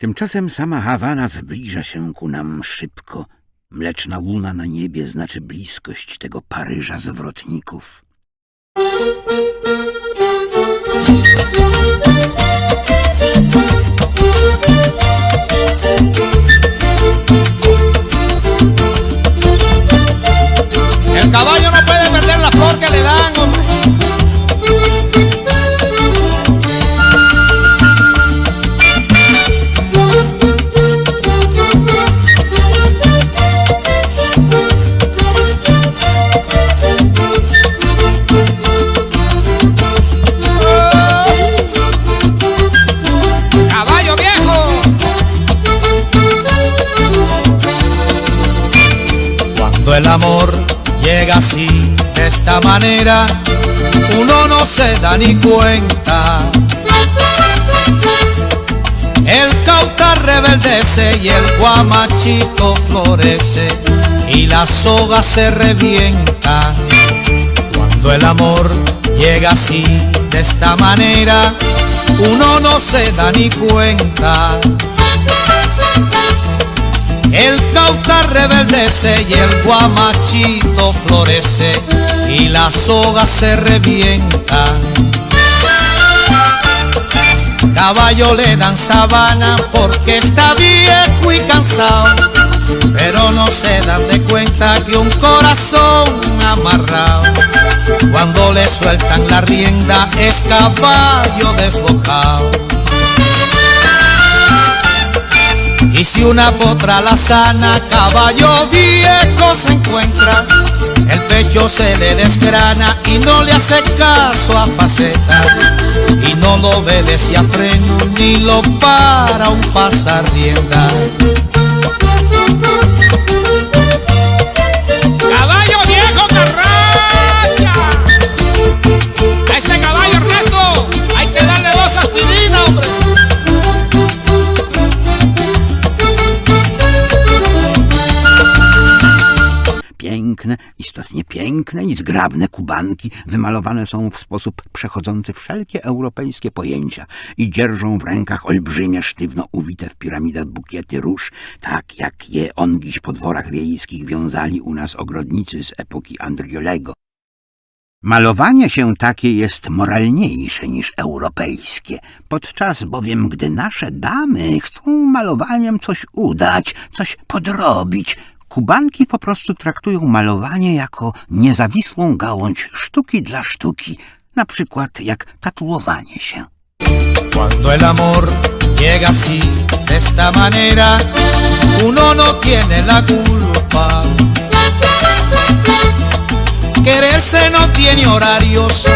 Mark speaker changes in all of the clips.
Speaker 1: Tymczasem sama Hawana zbliża się ku nam szybko. Mleczna łuna na niebie znaczy bliskość tego Paryża zwrotników.
Speaker 2: Manera, uno no se da ni cuenta. El cauta rebeldece y el guamachito florece y la soga se revienta. Cuando el amor llega así, de esta manera, uno no se da ni cuenta. El cauta rebeldece y el guamachito florece y la soga se revienta. Caballo le dan sabana porque está viejo y cansado, pero no se dan de cuenta que un corazón amarrado, cuando le sueltan la rienda es caballo desbocado. Y si una potra la sana, caballo viejo se encuentra, el pecho se le desgrana y no le hace caso a faceta. Y no lo obedece a freno ni lo para un pasar rienda.
Speaker 1: Piękne i zgrabne kubanki wymalowane są w sposób przechodzący wszelkie europejskie pojęcia i dzierżą w rękach olbrzymie, sztywno uwite w piramidach bukiety róż, tak jak je ongiś po dworach wiejskich wiązali u nas ogrodnicy z epoki Andriolego. Malowanie się takie jest moralniejsze niż europejskie, podczas bowiem gdy nasze damy chcą malowaniem coś udać, coś podrobić, Kubanki po prostu traktują malowanie jako niezawisłą gałąź sztuki dla sztuki, na przykład jak tatuowanie się.
Speaker 2: Cuando el amor llega así, de esta manera, uno no tiene la culpa. Quererse no tiene horarios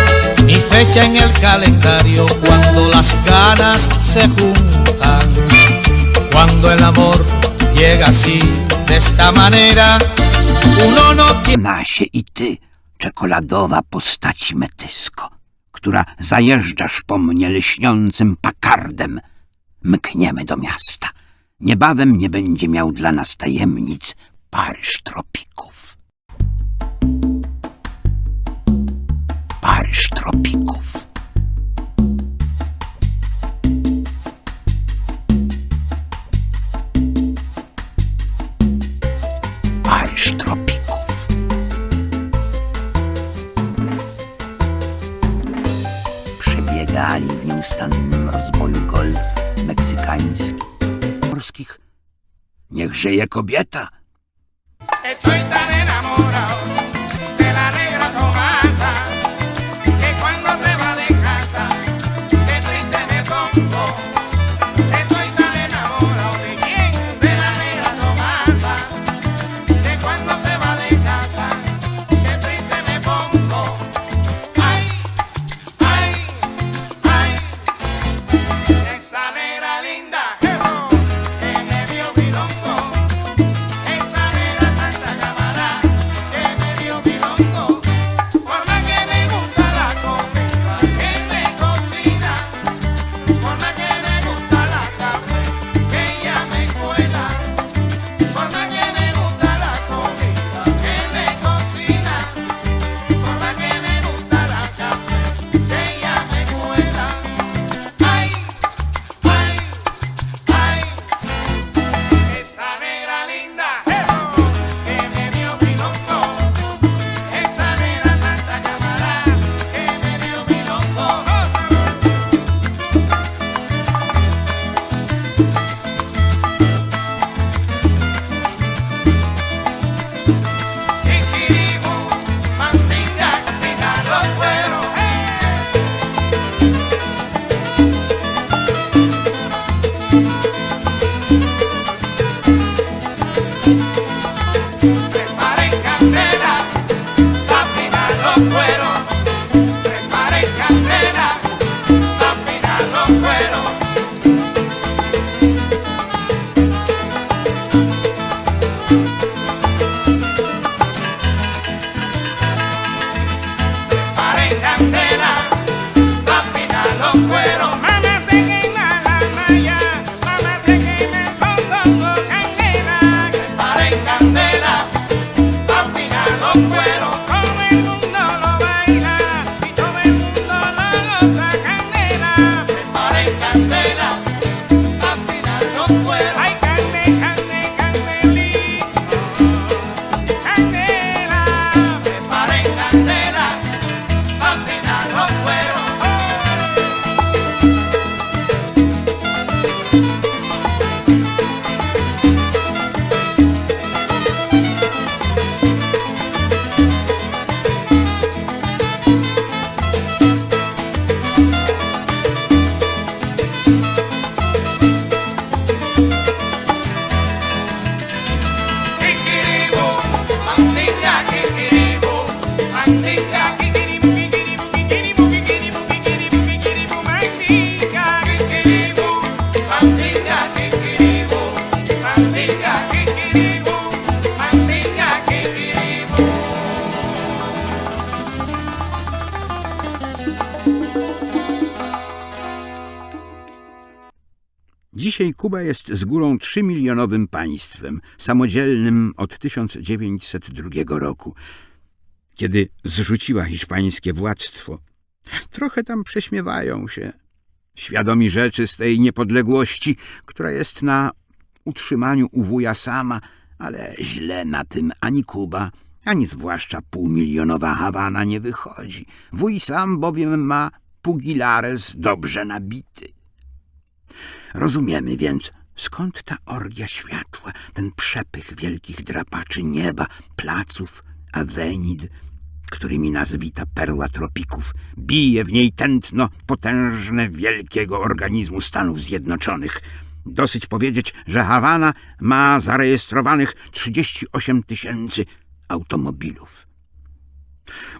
Speaker 2: ni fecha en el calendario cuando las ganas se juntan. Cuando el amor llega así, esta manera, uno no tiene...
Speaker 1: Nasie i ty, czekoladowa postać metysko, która zajeżdżasz po mnie lśniącym pakardem. Mkniemy do miasta. Niebawem nie będzie miał dla nas tajemnic Paryż tropików. Paryż tropików. Przebiegali w nieustannym rozboju golf meksykański, morskich. Niech żyje kobieta!
Speaker 3: Estoy tan enamorado
Speaker 1: Dzisiaj Kuba jest z górą trzymilionowym państwem, samodzielnym od 1902 roku, kiedy zrzuciła hiszpańskie władztwo. Trochę tam prześmiewają się, świadomi rzeczy z tej niepodległości, która jest na utrzymaniu u wuja sama, ale źle na tym ani Kuba, ani zwłaszcza półmilionowa Hawana nie wychodzi. Wuj sam bowiem ma pugilares dobrze nabity. Rozumiemy więc, skąd ta orgia światła, ten przepych wielkich drapaczy nieba, placów, awenid, którymi nas wita perła tropików. Bije w niej tętno potężne wielkiego organizmu Stanów Zjednoczonych. Dosyć powiedzieć, że Hawana ma zarejestrowanych 38 tysięcy automobilów.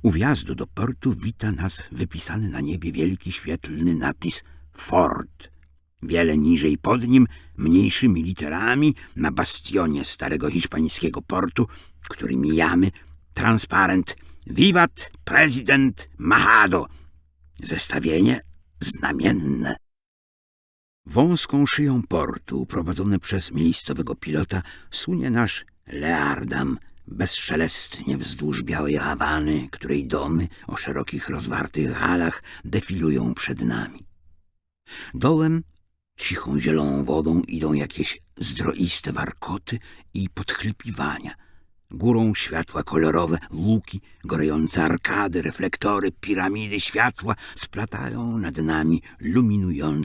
Speaker 1: U wjazdu do portu wita nas wypisany na niebie wielki świetlny napis Ford. Wiele niżej pod nim, mniejszymi literami, na bastionie starego hiszpańskiego portu, który mijamy, transparent Wiwat prezydent Mahado. Zestawienie znamienne. Wąską szyją portu, prowadzony przez miejscowego pilota, sunie nasz Leardam bezszelestnie wzdłuż białej Hawany, której domy o szerokich, rozwartych halach defilują przed nami. Dołem cichą zieloną wodą idą jakieś zdroiste warkoty i podchlipiwania. Górą światła kolorowe, łuki, gorejące arkady, reflektory, piramidy światła splatają nad nami luminujące